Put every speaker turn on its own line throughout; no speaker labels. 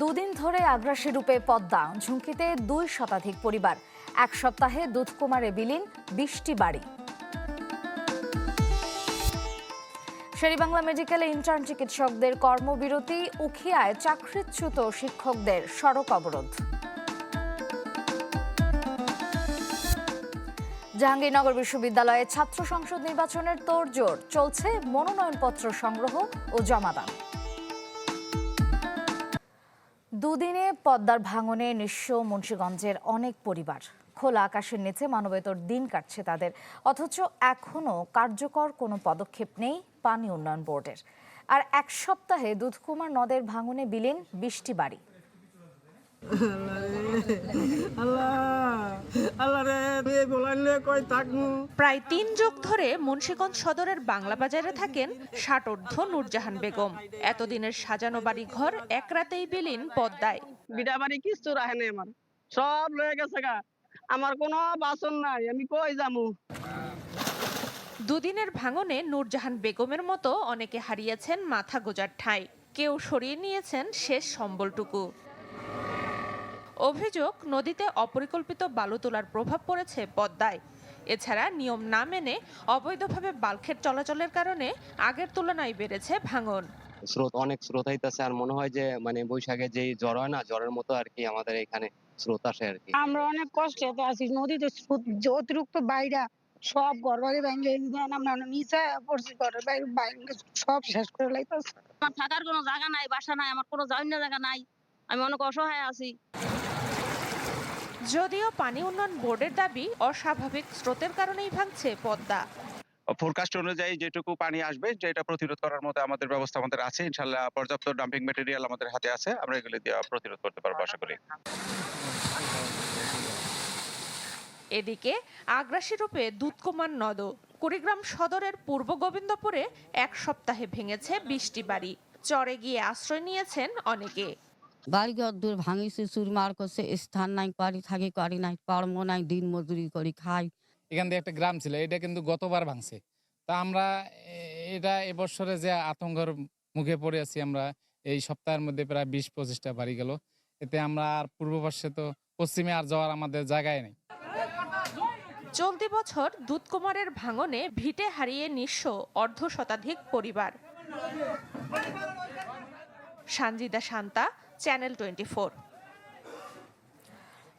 দুদিন ধরে আগ্রাসী রূপে পদ্মা, ঝুঁকিতে দুই শতাধিক পরিবার। এক সপ্তাহে দুধকুমারে বিলীন বিশটি বাড়ি। শেরিবাংলা মেডিকেলে ইন্টার্ন চিকিৎসকদের কর্মবিরতি, উখিয়ায় চাকরিচ্যুত শিক্ষকদের সড়ক অবরোধ। জাহাঙ্গীরনগর বিশ্ববিদ্যালয়ে ছাত্র সংসদ নির্বাচনের তোড়জোড়, চলছে মনোনয়নপত্র সংগ্রহ ও জমাদান। দুদিনে পদ্মার ভাঙনে নিঃস্ব মুন্সীগঞ্জের অনেক পরিবার। খোলা আকাশের নিচে মানবেতর দিন কাটছে তাদের। অথচ এখনও কার্যকর কোনো পদক্ষেপ নেই পানি উন্নয়ন বোর্ডের। আর এক সপ্তাহে দুধকুমার নদের ভাঙনে বিলীন বৃষ্টি বাড়ি।
প্রায় তিন যুগ ধরে মুন্সীগঞ্জ সদরের বাংলা বাজারে থাকেন ষাটোর্ধ নূরজাহান বেগম। এতদিনের সাজানো বাড়ি ঘর এক রাতেই বিলীন পদ্মায়।
বিটা বাড়ি কিছু নাই আমার। সব লয়ে গেছে গা। আমার কোনো বাসন নাই আমি কই যামু?
দুদিনের ভাঙনে নূরজাহান বেগমের মতো অনেকে হারিয়েছেন মাথা গোজার ঠাঁই। কেউ সরিয়ে নিয়েছেন শেষ সম্বলটুকু। অভিযোগ নদীতে অপরিকল্পিত বালু তোলার প্রভাব পড়েছে পদ্মায়। এছাড়া নিয়ম না মেনে অবৈধভাবে বাল্কের চলাচলের কারণে আগের তুলনায় বেড়েছে ভাঙন।
স্রোত অনেক স্রোত হইতেছে আর মনে হয় যে মানে বৈশাখে যেই জ্বর হয় না জ্বরের মতো আর কি আমাদের এখানে স্রোত আসে আর কি।
আমরা অনেক কষ্টে তো আছি নদীতে স্রোত যে অতিরিক্ত বাইরা সব ঘর বাড়ি ভাঙ্গে দেন আমরা নিচে পড়ছি ঘরের বাইরে ভাঙ্গে সব শেষ করে লাইতেছে।
আমার থাকার কোনো জায়গা নাই বাসা নাই আমার কোনো যাওয়ার জায়গা নাই আমি অনেক অসহায় আছি।
যদিও পানি উন্নয়ন বোর্ডের দাবি অস্বাভাবিক স্রোতের কারণেই ভাঙছে পদ্মা।
ফোরকাস্ট অনুযায়ী যেটুকু পানি আসবে যেটা প্রতিরোধ করার মতো আমাদের ব্যবস্থা আমাদের আছে ইনশাল্লাহ পর্যাপ্ত ডাম্পিং ম্যাটেরিয়াল আমাদের হাতে আছে আমরা এগুলি দিয়ে প্রতিরোধ করতে পারব আশা করি।
এদিকে আগ্রাসী রূপে দুধকুমার নদ কুড়িগ্রাম সদরের পূর্ব গোবিন্দপুরে এক সপ্তাহে ভেঙেছে বৃষ্টি বাড়ি। চরে গিয়ে আশ্রয় নিয়েছেন অনেকে।
বাড়িঘর দূর ভাঙিছে চুরমার করছে স্থান নাই বাড়ি থাকি করি নাই কর্ম নাই দিন মজুরি করি খাই।
এখান দিয়ে একটা গ্রাম ছিল এটা কিন্তু গতবার ভাঙছে। তা আমরা এটা এবছরে যে আতঙ্কর মুখে পড়ে আছি আমরা এই সপ্তাহের মধ্যে প্রায় বিশ পঁচিশটা বাড়ি গেল। এতে আমরা আর পূর্ব পাশে তো পশ্চিমে আর যাওয়ার আমাদের জায়গায় নেই।
চলতি বছর দুধকুমারের ভাঙনে ভিটে হারিয়ে নিঃস্ব অর্ধ শতাধিক পরিবার। সানজিদা শান্তা চ্যানেল টোয়েন্টি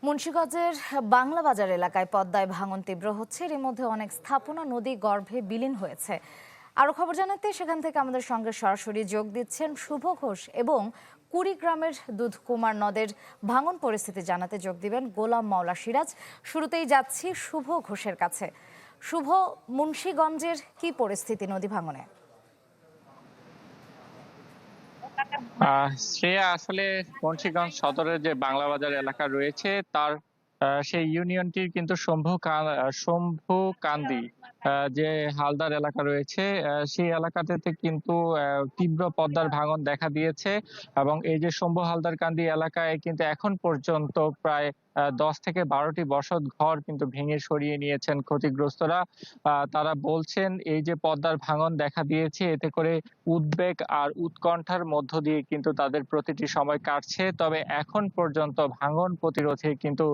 মুন্সিগঞ্জের বাংলা বাজার এলাকায় পদ্মায় ভাঙন তীব্র হচ্ছে। এর মধ্যে অনেক স্থাপনা নদী গর্ভে বিলীন হয়েছে। আরও খবর জানাতে সেখান থেকে আমাদের সঙ্গে সরাসরি যোগ দিচ্ছেন শুভ ঘোষ এবং কুড়িগ্রামের দুধকুমার নদের ভাঙন পরিস্থিতি জানাতে যোগ দিবেন গোলাম মাওলা সিরাজ। শুরুতেই যাচ্ছি শুভ ঘোষের কাছে। শুভ, মুন্সিগঞ্জের কি পরিস্থিতি নদী ভাঙনে?
শ্রেয়া, আসলে মুন্সিগঞ্জ সদরের যে বাংলা বাজার এলাকা রয়েছে, তার সেই ইউনিয়নটির কিন্তু শম্ভু শম্ভু কান্দি যে হালদার এলাকা রয়েছে সেই এলাকাতে কিন্তু তীব্র পদ্মার ভাঙন দেখা দিয়েছে এবং এই যে শম্ভু হালদার কান্দি এলাকায় কিন্তু এখন পর্যন্ত প্রায় দশ থেকে বারোটি বসত ঘর কিন্তু ভেঙে সরিয়ে নিয়েছেন ক্ষতিগ্রস্তরা। তারা বলছেন, এই যে পদ্মার ভাঙন দেখা দিয়েছে, এতে করে উদ্বেগ আর উৎকণ্ঠার মধ্য দিয়ে কিন্তু তাদের প্রতিটি সময় কাটছে। তবে এখন পর্যন্ত ভাঙন প্রতিরোধে কিন্তু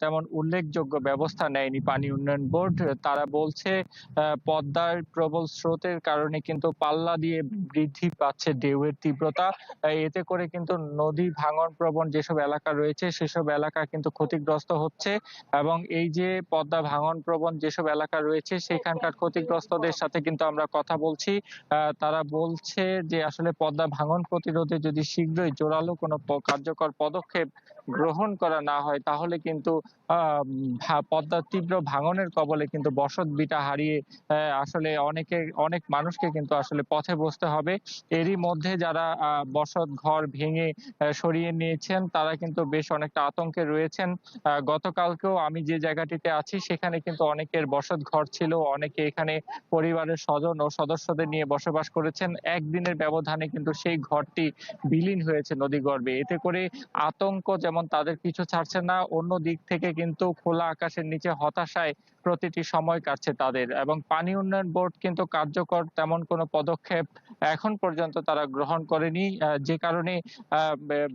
তেমন উল্লেখযোগ্য ব্যবস্থা নেয়নি পানি উন্নয়ন বোর্ড। তারা বলছে পদ্মার প্রবল স্রোতের কারণে কিন্তু পাল্লা দিয়ে বৃদ্ধি পাচ্ছে ঢেউয়ের তীব্রতা। এতে করে কিন্তু নদী ভাঙন প্রবণ যেসব এলাকা রয়েছে, সেসব এলাকা কিন্তু ক্ষতিগ্রস্ত হচ্ছে এবং এই যে পদ্মা ভাঙন প্রবণ যেসব এলাকা রয়েছে, সেখানকার ক্ষতিগ্রস্তদের সাথে কিন্তু আমরা কথা বলছি। তারা বলছে যে আসলে পদ্মা ভাঙন প্রতিরোধে যদি শীঘ্রই জোরালো কোনো কার্যকর পদক্ষেপ গ্রহণ করা না হয় তাহলে কিন্তু পদ্মার তীব্র ভাঙনের কবলে কিন্তু বসত বিটা হারিয়ে আসলে অনেকে অনেক মানুষকে কিন্তু আসলে পথে বসতে হবে। এরই মধ্যে যারা বসত ঘর ভেঙে সরিয়ে নিয়েছেন তারা কিন্তু বেশ অনেকটা আতঙ্কে রয়েছে হয়েছেন আহ, গতকালকেও আমি যে জায়গাটিতে আছি সেখানে কিন্তু অনেকের বসত ঘর ছিল অনেকে এখানে পরিবারের স্বজন ও সদস্যদের নিয়ে বসবাস করেছেন। একদিনের ব্যবধানে কিন্তু সেই ঘরটি বিলীন হয়েছে নদী নদীগর্ভে। এতে করে আতঙ্ক যেমন তাদের পিছু ছাড়ছে না, অন্য দিক থেকে কিন্তু খোলা আকাশের নিচে হতাশায় প্রতিটি সময় কাটছে তাদের। এবং পানি উন্নয়ন বোর্ড কিন্তু কার্যকর তেমন কোনো পদক্ষেপ এখন পর্যন্ত তারা গ্রহণ করেনি। যে কারণে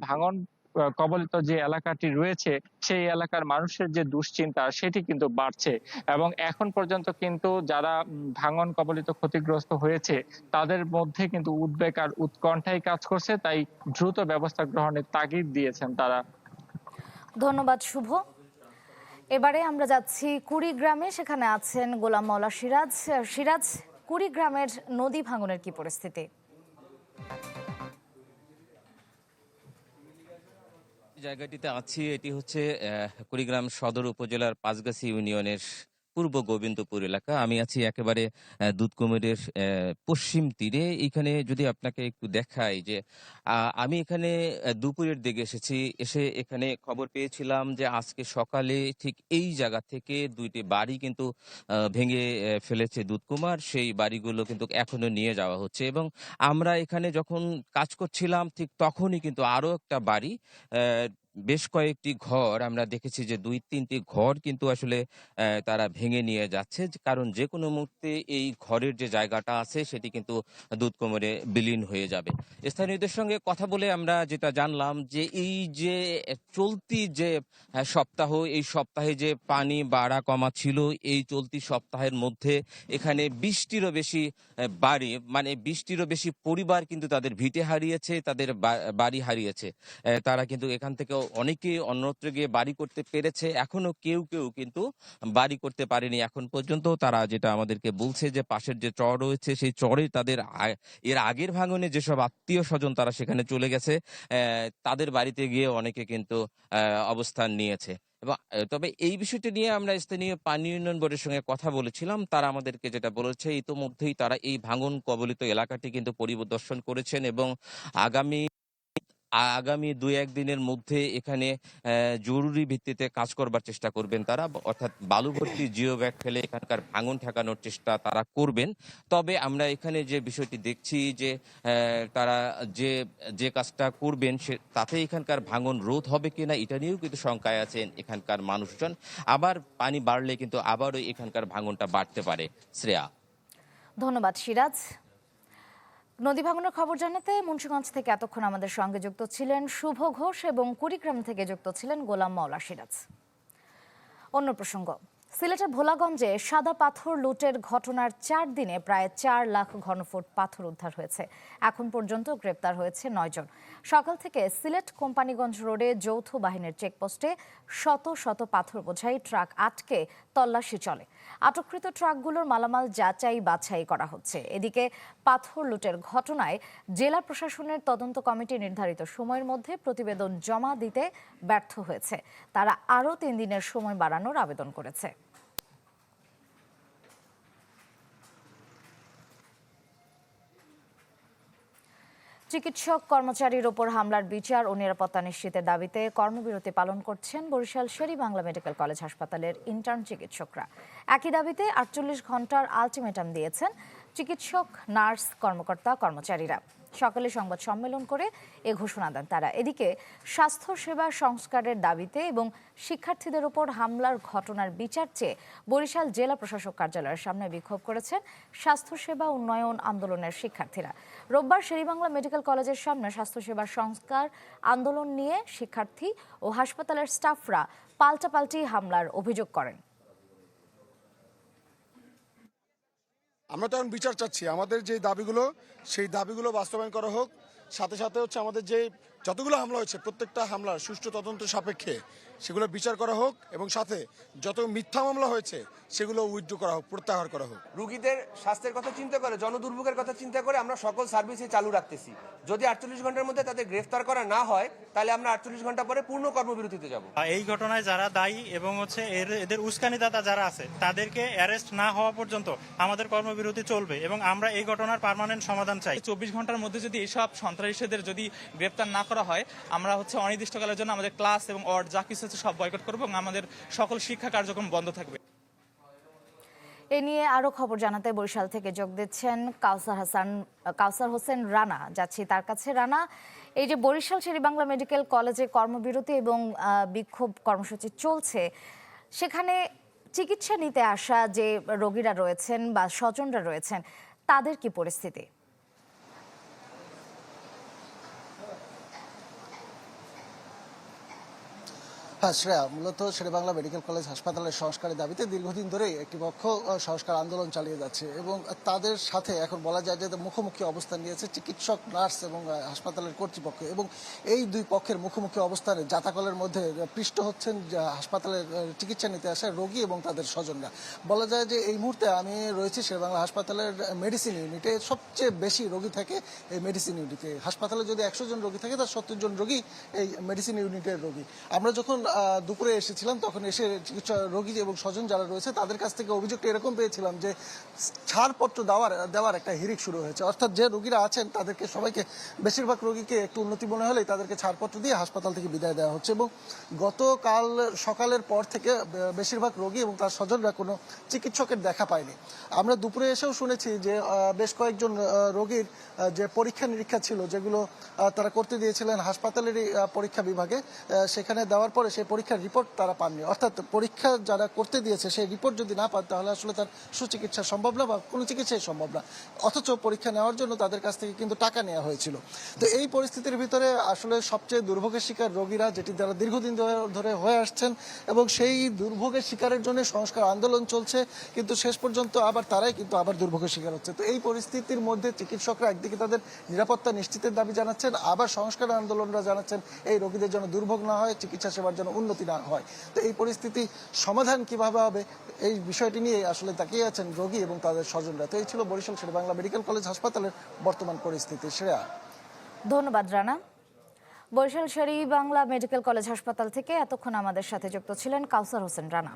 ভাঙন কবলিত যে এলাকাটি রয়েছে, সেই এলাকার মানুষের যে দুশ্চিন্তা, সেটি কিন্তু বাড়ছে। এবং এখন পর্যন্ত কিন্তু যারা ভাঙন কবলিত ক্ষতিগ্রস্ত হয়েছে, তাদের মধ্যে কিন্তু উদ্বেগ আর উৎকণ্ঠাই কাজ করছে। তাই দ্রুত ব্যবস্থা গ্রহণের তাগিদ দিয়েছেন তারা।
ধন্যবাদ, শুভ। এবারে আমরা যাচ্ছি কুড়িগ্রামে, সেখানে আছেন গোলাম মৌলা সিরাজ। সিরাজ, কুড়িগ্রামের নদী ভাঙনের কি পরিস্থিতি?
জায়গাটিতে আছি, এটি হচ্ছে কুড়িগ্রাম সদর উপজেলার পাঁচগাছি ইউনিয়নের পূর্ব গোবিন্দপুর এলাকা। আমি আছি একেবারে দুধকুমিরের পশ্চিম তীরে। এখানে যদি আপনাকে একটু দেখাই যে আমি এখানে দুপুরের দিকে এসেছি। এসে এখানে খবর পেয়েছিলাম যে, আজকে সকালে ঠিক এই জায়গা থেকে দুইটি বাড়ি কিন্তু ভেঙে ফেলেছে দুধকুমার। সেই বাড়িগুলো কিন্তু এখনও নিয়ে যাওয়া হচ্ছে। এবং আমরা এখানে যখন কাজ করছিলাম, ঠিক তখনই কিন্তু আরও একটা বাড়ি বেশ কয়েকটি ঘর আমরা দেখেছি যে দুই, তিনটি ঘর কিন্তু আসলে তারা ভেঙে নিয়ে যাচ্ছে। কারণ যে কোনো মুহূর্তে এই ঘরের যে জায়গাটা আছে, সেটি কিন্তু দুধ কোমরে বিলীন হয়ে যাবে। স্থানীয়দের সঙ্গে কথা বলে আমরা যেটা জানলাম যে, এই যে চলতি যে সপ্তাহ, এই সপ্তাহে যে পানি বাড়া কমা ছিল এই চলতি সপ্তাহের মধ্যে এখানে বৃষ্টিরও বেশি বাড়ি মানে বৃষ্টিরও বেশি পরিবার কিন্তু তাদের ভিটে হারিয়েছে, তাদের বাড়ি হারিয়েছে। তারা কিন্তু এখান থেকে অনেকে অন্যত্র গিয়ে বাড়ি করতে পেরেছে। এখনও কেউ কেউ কিন্তু বাড়ি করতে পারেনি। এখন পর্যন্ত তারা যেটা আমাদেরকে বলছে যে, পাশের যে চর রয়েছে, সেই চরে তাদের এর আগের ভাঙনে যেসব আত্মীয় স্বজন তারা সেখানে চলে গেছে তাদের বাড়িতে গিয়ে অনেকে কিন্তু অবস্থান নিয়েছে। এবং তবে এই বিষয়টি নিয়ে আমরা স্থানীয় পানি উন্নয়ন বোর্ডের সঙ্গে কথা বলেছিলাম। তারা আমাদেরকে যেটা বলেছে, ইতোমধ্যেই তারা এই ভাঙন কবলিত এলাকাটি কিন্তু পরিদর্শন করেছেন এবং আগামী আগামী দুই একদিনের মধ্যে এখানে জরুরি ভিত্তিতে কাজ করবার চেষ্টা করবেন তারা। অর্থাৎ বালু ভর্তি জিও ব্যাগ ফেলে এখানকার ভাঙন ঠেকানোর চেষ্টা তারা করবেন। তবে আমরা এখানে যে বিষয়টি দেখছি যে তারা যে যে কাজটা করবেন সে, তাতে এখানকার ভাঙন রোধ হবে কিনা এটা নিয়েও কিন্তু শঙ্কায় আছেন এখানকার মানুষজন। আবার পানি বাড়লে কিন্তু আবারও এখানকার ভাঙনটা বাড়তে পারে। শ্রেয়া।
ধন্যবাদ সিরাজ। নদী ভাঙনের খবর জানাতে মুন্সিগঞ্জ থেকে এতক্ষণ আমাদের সঙ্গে যুক্ত ছিলেন শুভ ঘোষ এবং কুড়িগ্রাম থেকে যুক্ত ছিলেন গোলাম মাওলা সিরাজ। অন্য প্রসঙ্গ, সিলেটের ভোলাগঞ্জে সাদা পাথর লুটের ঘটনার চার দিনে প্রায় চার লাখ ঘনফুট পাথর উদ্ধার হয়েছে। এখন পর্যন্ত গ্রেপ্তার হয়েছে নয়জন সকাল থেকে সিলেট কোম্পানিগঞ্জ রোডে যৌথ বাহিনীর চেকপোস্টে শত শত পাথর বোঝাই ট্রাক আটকে তল্লাশি চলে। আটককৃত ট্রাকগুলোর মালামাল যাচাই বাছাই করা হচ্ছে। এদিকে পাথর লুটের ঘটনায় জেলা প্রশাসনের তদন্ত কমিটি নির্ধারিত সময়ের মধ্যে প্রতিবেদন জমা দিতে ব্যর্থ হয়েছে। তারা আরও তিন দিনের সময় বাড়ানোর আবেদন করেছে। চিকিৎসক, কর্মচারীর ওপর হামলার বিচার ও নিরাপত্তা নিশ্চিতের দাবিতে কর্মবিরতি পালন করছেন বরিশাল শেরি বাংলা মেডিকেল কলেজ হাসপাতালের ইন্টার্ন চিকিৎসকরা। একই দাবিতে আটচল্লিশ ঘণ্টার আলটিমেটাম দিয়েছেন চিকিৎসক, নার্স, কর্মকর্তা, কর্মচারীরা। সকালে সংবাদ সম্মেলন করে এ ঘোষণা দেন তারা। এদিকে স্বাস্থ্যসেবা সংস্কারের দাবিতে এবং শিক্ষার্থীদের উপর হামলার ঘটনার বিচার চেয়ে বরিশাল জেলা প্রশাসক কার্যালয়ের সামনে বিক্ষোভ করেছেন স্বাস্থ্যসেবা উন্নয়ন আন্দোলনের শিক্ষার্থীরা। রোববার শেরিবাংলা মেডিকেল কলেজের সামনে স্বাস্থ্যসেবা সংস্কার আন্দোলন নিয়ে শিক্ষার্থী ও হাসপাতালের স্টাফরা পাল্টাপাল্টি হামলার অভিযোগ করেন।
আমরা তো এখন বিচার চাচ্ছি। আমাদের যে দাবিগুলো, সেই দাবিগুলো বাস্তবায়ন করা হোক, সাথে সাথে হচ্ছে আমাদের যে যতগুলো হামলা হয়েছে প্রত্যেকটা হামলার সুষ্ঠু তদন্ত সাপেক্ষে সেগুলো বিচার করা হোক এবং সাথে যত মিথ্যা মামলা হয়েছে সেগুলো উইথড্র করা হোক প্রত্যাহার করা হোক।
রুগীদের স্বাস্থ্যের কথা চিন্তা করে জনদুর্ভোগের কথা চিন্তা করে আমরা সকল সার্ভিসই চালু রাখতেছি। যদি আটচল্লিশ ঘণ্টার মধ্যে তাদের গ্রেফতার করা না হয় তাহলে আমরা আটচল্লিশ ঘণ্টা পরে পূর্ণ কর্মবিরতিতে যাব।
এই ঘটনায় যারা দায়ী এবং হচ্ছে এর এদের উস্কানিদাতা যারা আছে তাদেরকে অ্যারেস্ট না হওয়া পর্যন্ত আমাদের কর্মবিরতি চলবে এবং আমরা এই ঘটনার পার্মানেন্ট সমাধান চাই।
চব্বিশ ঘণ্টার মধ্যে যদি এসব সন্ত্রাসীদের যদি গ্রেপ্তার না
করা হয়। আমরা হচ্ছে অনির্দিষ্টকালের জন্য আমাদের ক্লাস এবং অর্ড যা কিছু হচ্ছে সব বয়কট করব এবং আমাদের সকল শিক্ষা কার্যক্রম বন্ধ থাকবে।
এ নিয়ে আরও খবর জানাতে বরিশাল থেকে যোগ দিচ্ছেন কাউসার হাসান, কাউসার হোসেন রানা। যাচ্ছি তার কাছে। রানা, এই যে বরিশাল শেরেবাংলা মেডিকেল কলেজে কর্মবিরতি এবং বিক্ষোভ কর্মসূচি চলছে, সেখানে চিকিৎসা নিতে আসা যে রোগীরা রয়েছেন বা স্বজনরা রয়েছেন, তাদের কি পরিস্থিতি?
শ্রেয়া মূলত শেরেবাংলা মেডিকেল কলেজ হাসপাতালের সংস্কারের দাবিতে দীর্ঘদিন ধরেই একটি পক্ষ সংস্কার আন্দোলন চালিয়ে যাচ্ছে এবং তাদের সাথে এখন বলা যায় যে মুখোমুখি অবস্থান নিয়েছে চিকিৎসক, নার্স এবং হাসপাতালের কর্তৃপক্ষ এবং এই দুই পক্ষের মুখোমুখি অবস্থানে জাতাকলের মধ্যে পৃষ্ঠ হচ্ছেন হাসপাতালের চিকিৎসা নিতে আসা রোগী এবং তাদের স্বজনরা। বলা যায় যে এই মুহূর্তে আমি রয়েছি শেরেবাংলা হাসপাতালের মেডিসিন ইউনিটে। সবচেয়ে বেশি রোগী থাকে এই মেডিসিন ইউনিটে। হাসপাতালে যদি একশো জন রোগী থাকে তার সত্তর জন রোগী এই মেডিসিন ইউনিটের রোগী। আমরা যখন দুপুরে এসেছিলাম, তখন এসে চিকিৎসা রোগী এবং স্বজন যারা রয়েছে, তাদের কাছ থেকে অভিযোগটা এরকম পেয়েছিলাম যে ছাড়পত্র দেওয়ার দেওয়ার একটা হিরিক শুরু হয়েছে। অর্থাৎ যে রোগীরা আছেন, তাদেরকে সবাইকে, বেশিরভাগ রোগীকে একটু উন্নতি মনে হলেই তাদেরকে ছাড়পত্র দিয়ে হাসপাতাল থেকে বিদায় দেওয়া হচ্ছে এবং গতকাল সকালের পর থেকে বেশিরভাগ রোগী এবং তার স্বজনরা কোনো চিকিৎসকের দেখা পায়নি। আমরা দুপুরে এসেও শুনেছি যে বেশ কয়েকজন রোগীর যে পরীক্ষা নিরীক্ষা ছিল, যেগুলো তারা করতে দিয়েছিলেন হাসপাতালেরই পরীক্ষা বিভাগে সেখানে দেওয়ার পরে সেই পরীক্ষার রিপোর্ট তারা পাননি। অর্থাৎ পরীক্ষা যারা করতে দিয়েছে, সেই রিপোর্ট যদি না পান, তাহলে আসলে তার সুচিকিৎসা সম্ভব না বা কোনো চিকিৎসাই সম্ভব না। অথচ পরীক্ষা নেওয়ার জন্য তাদের কাছ থেকে কিন্তু টাকা নেওয়া হয়েছিল। তো এই পরিস্থিতির ভিতরে আসলে সবচেয়ে দুর্ভোগের শিকার রোগীরা, যেটি যারা দীর্ঘদিন ধরে- হয়ে আসছেন এবং সেই দুর্ভোগের শিকারের জন্য সংস্কার আন্দোলন চলছে, কিন্তু শেষ পর্যন্ত আবার তারাই কিন্তু আবার দুর্ভোগের শিকার হচ্ছে। তো এই পরিস্থিতির মধ্যে চিকিৎসকরা একদিকে তাদের নিরাপত্তা নিশ্চিতের দাবি জানাচ্ছেন, আবার সংস্কার আন্দোলনরা জানাচ্ছেন, এই রোগীদের যেন দুর্ভোগ না হয়, চিকিৎসা সেবার যেন উন্নতি না হয়। তো এই পরিস্থিতি সমাধান কীভাবে হবে, এই বিষয়টি নিয়ে আসলে তাকিয়ে আছেন রোগী এবং তাদের স্বজনরা। তো এই ছিল বরিশাল শেরেবাংলা মেডিকেল কলেজ হাসপাতালের বর্তমান পরিস্থিতি। শ্রেয়া
ধন্যবাদ, রানা। বরিশাল শেরি বাংলা মেডিকেল কলেজ হাসপাতাল থেকে এতক্ষণ আমাদের সাথে যুক্ত ছিলেন কাউসার হোসেন, রানা।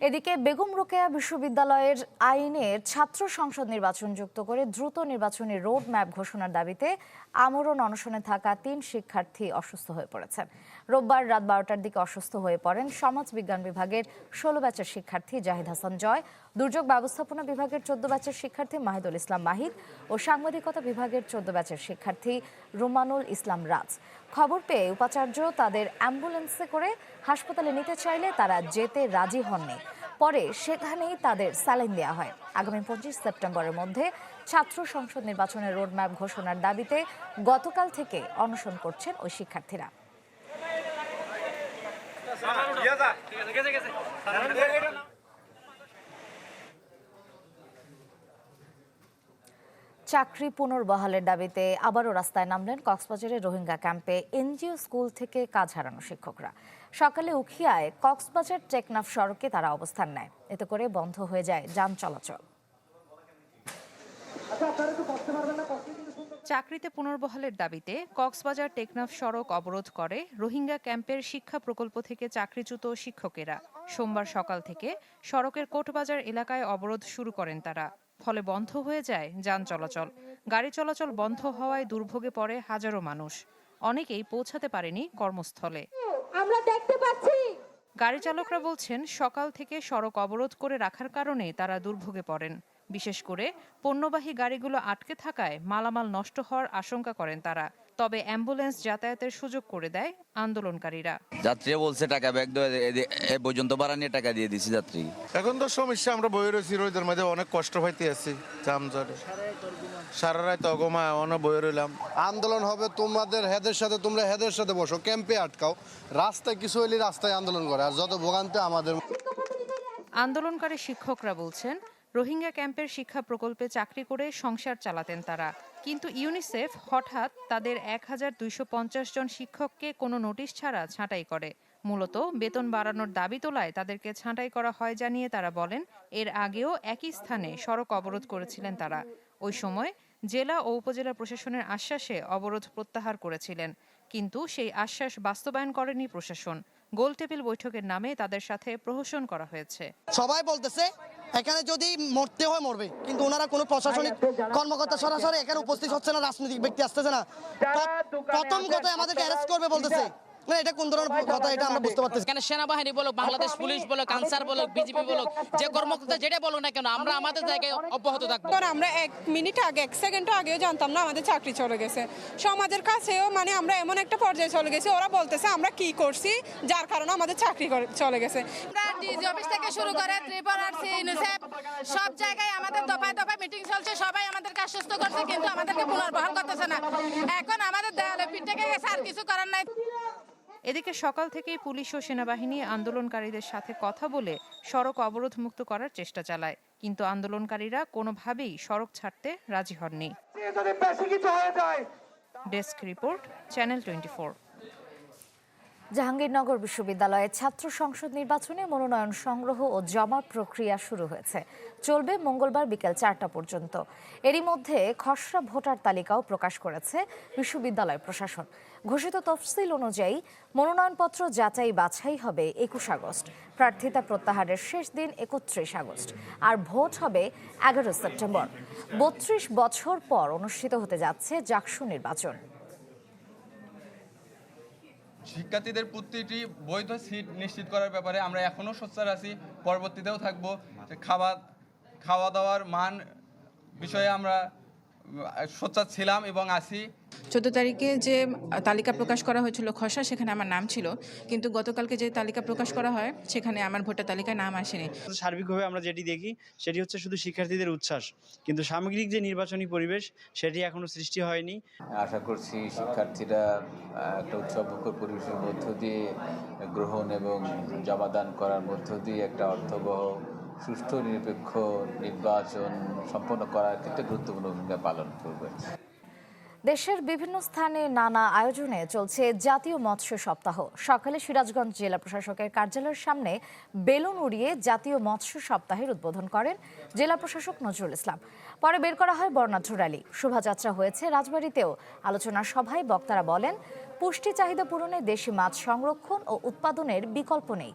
এদিকে বেগম রোকেয়া বিশ্ববিদ্যালয়ের আইনের ছাত্র সংসদ নির্বাচন যুক্ত করে দ্রুত নির্বাচনী রোড ম্যাপ ঘোষণার দাবিতে আমরণ অনশনে থাকা তিন শিক্ষার্থী অসুস্থ হয়ে পড়েছেন। রোববার রাত বারোটার দিকে অসুস্থ হয়ে পড়েন সমাজ বিজ্ঞান বিভাগের ষোলো ব্যাচের শিক্ষার্থী জাহিদ হাসান জয় দুর্যোগ ব্যবস্থাপনা বিভাগের চোদ্দ ব্যাচের শিক্ষার্থী মাহিদুল ইসলাম মাহিদ ও সাংবাদিকতা বিভাগের চোদ্দ ব্যাচের শিক্ষার্থী রুমানুল ইসলাম রাজ। খবর পেয়ে উপাচার্য তাদের অ্যাম্বুলেন্সে করে হাসপাতালে নিতে চাইলে তারা যেতে রাজি হননি। পরে সেখানেই তাদের স্যালাইন দেওয়া হয়। আগামী পঁচিশ সেপ্টেম্বরের মধ্যে ছাত্র সংসদ নির্বাচনের রোডম্যাপ ঘোষণার দাবিতে গতকাল থেকে অনশন করছেন ওই শিক্ষার্থীরা। চাকরি পুনর্বহালের দাবিতে আবারও রাস্তায় নামলেন কক্সবাজারের রোহিঙ্গা ক্যাম্পে এনজিও স্কুল থেকে কাজ হারানো শিক্ষকরা। সকালে উখিয়ায় কক্সবাজার টেকনাফ সড়কে তারা অবস্থান নেয়। এতে করে বন্ধ হয়ে যায় যান চলাচল।
চাকরিতে পুনর্বহালের দাবিতে কক্সবাজার টেকনাফ সড়ক অবরোধ করে রোহিঙ্গা ক্যাম্পের শিক্ষা প্রকল্প থেকে চাকরিচ্যুত শিক্ষকেরা। সোমবার সকাল থেকে সড়কের কোটবাজার এলাকায় অবরোধ শুরু করেন তারা। ফলে বন্ধ হয়ে যায় যান চলাচল। গাড়ি চলাচল বন্ধ হওয়ায় দুর্ভোগে পড়ে হাজারো মানুষ। অনেকেই পৌঁছাতে পারেনি কর্মস্থলে।
আমরা দেখতে পাচ্ছি।
গাড়ি চালকরা বলছেন সকাল থেকে সড়ক অবরোধ করে রাখার কারণে তারা দুর্ভোগে পড়েন। বিশেষ করে পণ্যবাহী গাড়িগুলো আটকে থাকায় মালামাল নষ্ট হওয়ার আশঙ্কা করেন তারা। তবে অ্যাম্বুলেন্স যাতায়াতের সুযোগ করে দেয় আন্দোলনকারীরা।
যাত্রীরা বলছে টাকা ব্যাগ এ- পর্যন্ত ভাড়া নিয়ে টাকা দিয়ে দিছি যাত্রী।
এখন তো সমস্যা আমরা বই রয়েছি রোদের মধ্যে অনেক কষ্ট পাইতে আছি জামজটে সারা রাত অগমা অনেক বই রইলাম।
আন্দোলন হবে তোমাদের হেদের সাথে তোমরা হেদের সাথে বসো ক্যাম্পে আটকাও। রাস্তায় কিছু হলে রাস্তায় আন্দোলন করে আর যত ভোগান্তে আমাদের
আন্দোলনকারী শিক্ষকরা বলছেন রোহিঙ্গা ক্যাম্পের শিক্ষা প্রকল্পে চাকরি করে সংসার চালাতেন তারা। কিন্তু ইউনিসেফ হঠাৎ তাদের এক হাজার দুইশো পঞ্চাশ জন শিক্ষককে কোনো নোটিশ ছাড়া ছাঁটাই করে। মূলত বেতন বাড়ানোর দাবি তোলায় তাদেরকে ছাঁটাই করা হয় জানিয়ে তারা বলেন, এর আগেও একই স্থানে সড়ক অবরোধ করেছিলেন তারা। ওই সময় জেলা ও উপজেলা প্রশাসনের আশ্বাসে অবরোধ প্রত্যাহার করেছিলেন। কিন্তু সেই আশ্বাস বাস্তবায়ন করেনি প্রশাসন। গোলটেবিল বৈঠকের নামে তাদের সাথে প্রহসন করা হয়েছে।
সবাই বলতেছে এখানে যদি মরতে হয় মরবে। কিন্তু ওনারা কোনো প্রশাসনিক কর্মকর্তা সরাসরি এখানে উপস্থিত হচ্ছে না রাজনৈতিক ব্যক্তি আসতেছে না। প্রথম কথা আমাদেরকে অ্যারেস্ট করবে বলতেছে। না এটা কোন ধরনের কথা এটা আমরা বুঝতে পারতেছি।
এখানে সেনাবাহিনী বলো বাংলাদেশ পুলিশ বলো কানসার বলো বিজেপি বলো যে কর্মকর্তা যেটা বলো না কেন আমরা আমাদের জায়গায় অব্যাহত থাকব।
আমরা এক মিনিট আগে এক সেকেন্ড আগেও জানতাম না আমাদের চাকরি চলে গেছে। সমাজের কাছেও মানে আমরা এমন একটা পর্যায়ে চলে গেছি ওরা বলতেছে আমরা কি করছি যার কারণে আমাদের চাকরি করে- চলে গেছে।
আমরা ডিজি অফিস থেকে শুরু করে ত্রিপুরা আরসি ইউনিসেফ সব জায়গায় আমাদের দফায় দফায় মিটিং চলছে সবাই আমাদেরকে আশ্বস্ত করছে কিন্তু আমাদেরকে পুনর্বহাল করতেছে না। এখন আমাদের দেয়ালে পিঠ থেকে গেছে আর কিছু করার নাই।
এদিকে সকাল থেকেই পুলিশ ও সেনাবাহিনী আন্দোলনকারীদের সাথে কথা বলে সড়ক অবরোধ মুক্ত করার চেষ্টা চালায়। কিন্তু আন্দোলনকারীরা কোনোভাবেই সড়ক ছাড়তে রাজি হননি। Desk report channel twenty
Jahangirnagar বিশ্ববিদ্যালয়ে ছাত্র সংসদ নির্বাচনে মনোনয়ন সংগ্রহ ও জমা প্রক্রিয়া শুরু হয়েছে। চলবে মঙ্গলবার বিকেল চারটা পর্যন্ত। এরই মধ্যে খসড়া ভোটার তালিকাও প্রকাশ করেছে বিশ্ববিদ্যালয় প্রশাসন। ঘোষিত তফসিল অনুযায়ী মনোনয়নপত্র যাচাই বাছাই হবে একুশ আগস্ট। প্রার্থিতা প্রত্যাহারের শেষ দিন একত্রিশ আগস্ট। আর ভোট হবে এগারো সেপ্টেম্বর। বত্রিশ বছর পর অনুষ্ঠিত হতে যাচ্ছে জাকসু নির্বাচন।
শিক্ষার্থীদের প্রতিটি বৈধ সিট নিশ্চিত করার ব্যাপারে আমরা এখনও সোচ্চার আছি, পরবর্তীতেও থাকব। খাবার খাওয়া দাওয়ার মান বিষয়ে আমরা সোচ্চার ছিলাম এবং আছি
চোদ্দ তারিখে যে তালিকা প্রকাশ করা হয়েছিল খসড়া সেখানে আমার নাম ছিল। কিন্তু গতকালকে যে তালিকা প্রকাশ করা হয় সেখানে আমার ভোটার তালিকায় নাম আসেনি।
সার্বিকভাবে আমরা যেটি দেখি সেটি হচ্ছে শুধু শিক্ষার্থীদের উচ্ছ্বাস। কিন্তু সামগ্রিক যে নির্বাচনী পরিবেশ সেটি এখনও সৃষ্টি হয়নি।
আশা করছি শিক্ষার্থীরা একটা উৎসবমুখর পরিবেশের মধ্য দিয়ে গ্রহণ এবং জমাদান করার মধ্য দিয়ে একটা অর্থবহ সুষ্ঠু নিরপেক্ষ নির্বাচন সম্পন্ন করার ক্ষেত্রে গুরুত্বপূর্ণ ভূমিকা পালন করবে।
দেশের বিভিন্ন স্থানে নানা আয়োজনে চলছে জাতীয় মৎস্য সপ্তাহ। সকালে সিরাজগঞ্জ জেলা প্রশাসকের কার্যালয়ের সামনে বেলুন উড়িয়ে জাতীয় মৎস্য সপ্তাহের উদ্বোধন করেন জেলা প্রশাসক নজরুল ইসলাম। পরে বের করা হয় বর্ণাঢ্য র্যালি। শোভাযাত্রা হয়েছে রাজবাড়িতেও। আলোচনা সভায় বক্তারা বলেন, পুষ্টি চাহিদা পূরণে দেশি মাছ সংরক্ষণ ও উৎপাদনের বিকল্প নেই।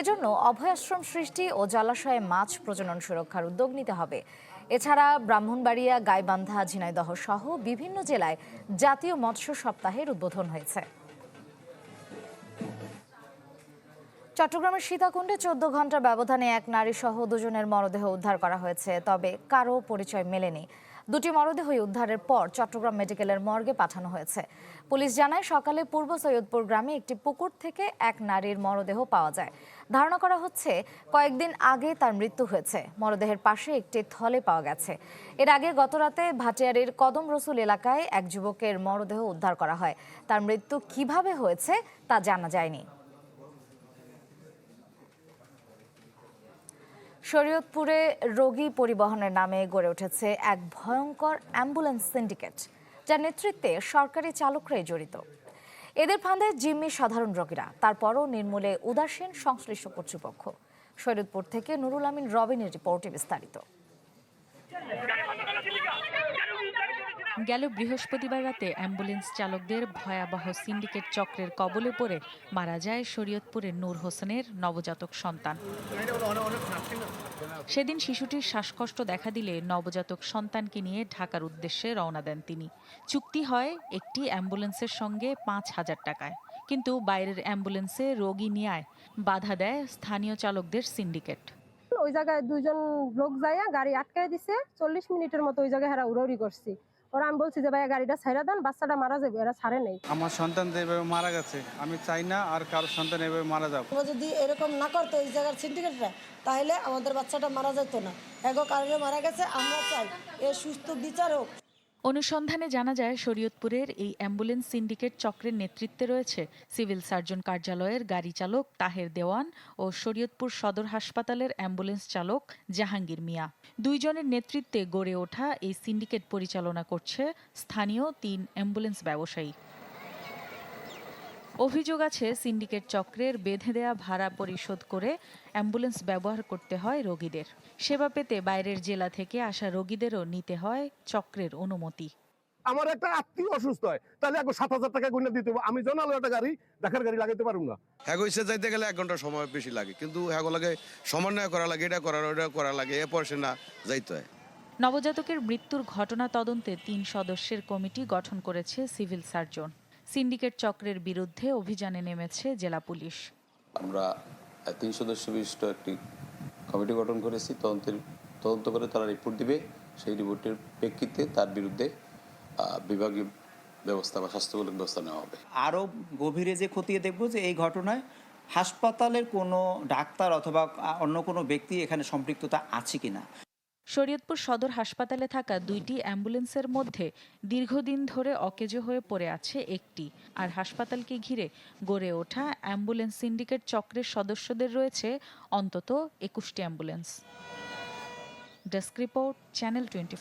এজন্য অভয়াশ্রম সৃষ্টি ও জলাশয়ে মাছ প্রজনন সুরক্ষার উদ্যোগ নিতে হবে। এছাড়া ব্রাহ্মণবাড়িয়া, গাইবান্ধা, ঝিনাইদহ সহ বিভিন্ন জেলায় জাতীয় মৎস্য সপ্তাহের উদ্বোধন হয়েছে। চট্টগ্রামের সীতাকুণ্ডে চোদ্দ ঘণ্টার ব্যবধানে এক নারী সহ দুজনের মরদেহ উদ্ধার করা হয়েছে, তবে কারও পরিচয় মেলেনি। দুটি মরদেহই উদ্ধারের পর চট্টগ্রাম মেডিকেলের মর্গে পাঠানো হয়েছে। পুলিশ জানায়, সকালে পূর্ব সৈয়দপুর গ্রামে একটি পুকুর থেকে এক নারীর মরদেহ পাওয়া যায়। ধারণা করা হচ্ছে, কয়েকদিন আগে তার মৃত্যু হয়েছে। মরদেহের পাশে একটি থলে পাওয়া গেছে। এর আগে গতরাতে ভাটিয়ারির কদম রসুল এলাকায় এক যুবকের মরদেহ উদ্ধার করা হয়। তার মৃত্যু কীভাবে হয়েছে তা জানা যায়নি। শরীয়তপুরে রোগী পরিবহনের নামে গড়ে উঠেছে এক ভয়ঙ্কর অ্যাম্বুলেন্স সিন্ডিকেট, যার নেতৃত্বে সরকারি চালকরাই জড়িত। এদের ফাঁদে জিম্মি সাধারণ রোগীরা, তারপরও নির্মূলে উদাসীন সংশ্লিষ্ট কর্তৃপক্ষ। শরীয়তপুর থেকে নুরুল আমিন রবিনের রিপোর্টে বিস্তারিত।
গেল বৃহস্পতিবার রাতে অ্যাম্বুলেন্স চালকদের ভয়াবহ সিন্ডিকেট চক্রের কবলে পড়ে মারা যায় শরীয়তপুরের নূর হোসেনের নবজাতক সন্তান। সেদিন শিশুটির শ্বাসকষ্ট দেখা দিলে নবজাতক সন্তানকে নিয়ে ঢাকার উদ্দেশ্যে রওনা দেন তিনি। চুক্তি হয় একটি অ্যাম্বুলেন্সের সঙ্গে পাঁচ হাজার টাকায়। কিন্তু বাইরের অ্যাম্বুলেন্সে রোগী নেয় বাধা দেয় স্থানীয় চালকদের সিন্ডিকেট।
ওই জায়গায় দুইজন লোক যাইয়া গাড়ি আটকায় দিছে, চল্লিশ মিনিটের মতো ওই জায়গায় হেরা উড়াউড়ি করছি। ওরা আমি বলছি যে ভাইয়া গাড়িটা ছাইরা দেন বাচ্চাটা মারা যাবে এরা ছাড়ে নেই।
আমার সন্তান যেভাবে মারা গেছে আমি চাই না আর কারও সন্তান এভাবে মারা
যাবে যদি এরকম না করতো এই জায়গার সিন্ডিকেটরা তাহলে আমাদের বাচ্চাটা মারা যেত না। এগো কারণে মারা গেছে আমরা চাই। এ সুস্থ বিচার হোক।
অনুসন্ধানে জানা যায়, শরীয়তপুরের এই অ্যাম্বুলেন্স সিন্ডিকেট চক্রের নেতৃত্বে রয়েছে সিভিল সার্জন কার্যালয়ের গাড়ি চালক তাহের দেওয়ান ও শরীয়তপুর সদর হাসপাতালের অ্যাম্বুলেন্স চালক জাহাঙ্গীর মিয়া। দুইজনের নেতৃত্বে গড়ে ওঠা এই সিন্ডিকেট পরিচালনা করছে স্থানীয় তিন অ্যাম্বুলেন্স ব্যবসায়ী। অভিযোগ আছে সিন্ডিকেট চক্রের বেঁধে দেয়া ভাড়া পরিশোধ করে অ্যাম্বুলেন্স ব্যবহার করতে হয় রোগীদের। সেবা পেতে বাইরের জেলা থেকে আসা রোগীদেরও নিতে হয় চক্রের অনুমতি।
আমার একটা আত্মীয় অসুস্থ হয় তাহলে এখন সাত হাজার টাকা গুণে দিতে হবে। আমি জানালো একটা গাড়ি দেখার গাড়ি লাগাতে পারব না।
হ্যাগো ইসে যাইতে গেলে এক ঘণ্টা সময় বেশি লাগে কিন্তু হ্যাগো লাগে সমন্বয় করা লাগে এটা করা ওটা করা লাগে এ পয়সা না যাইতে হয়।
নবজাতকের মৃত্যুর ঘটনা তদন্তে তিন সদস্যের কমিটি গঠন করেছে সিভিল সার্জন। সিন্ডিকেট চক্রের বিরুদ্ধে অভিযানে নেমেছে জেলা পুলিশ।
আমরা তিন সদস্য বিশিষ্ট একটি কমিটি গঠন করেছি। তদন্তের তদন্ত করে তারা রিপোর্ট দিবে। সেই রিপোর্টের প্রেক্ষিতে তার বিরুদ্ধে বিভাগীয় ব্যবস্থা বা স্বাস্থ্যমূলক ব্যবস্থা নেওয়া হবে।
আরও গভীরে যে খতিয়ে দেখব যে এই ঘটনায় হাসপাতালের কোনো ডাক্তার অথবা অন্য কোনো ব্যক্তি এখানে সম্পৃক্ততা আছে কিনা।
শরীয়তপুর সদর হাসপাতালে থাকা দুইটি অ্যাম্বুলেন্সের মধ্যে দীর্ঘদিন ধরে অকেজো হয়ে পড়ে আছে একটি। আর হাসপাতালকে ঘিরে গড়ে ওঠা অ্যাম্বুলেন্স সিন্ডিকেট চক্রের সদস্যদের রয়েছে অন্তত একুশটি ambulance. Desk report, channel twenty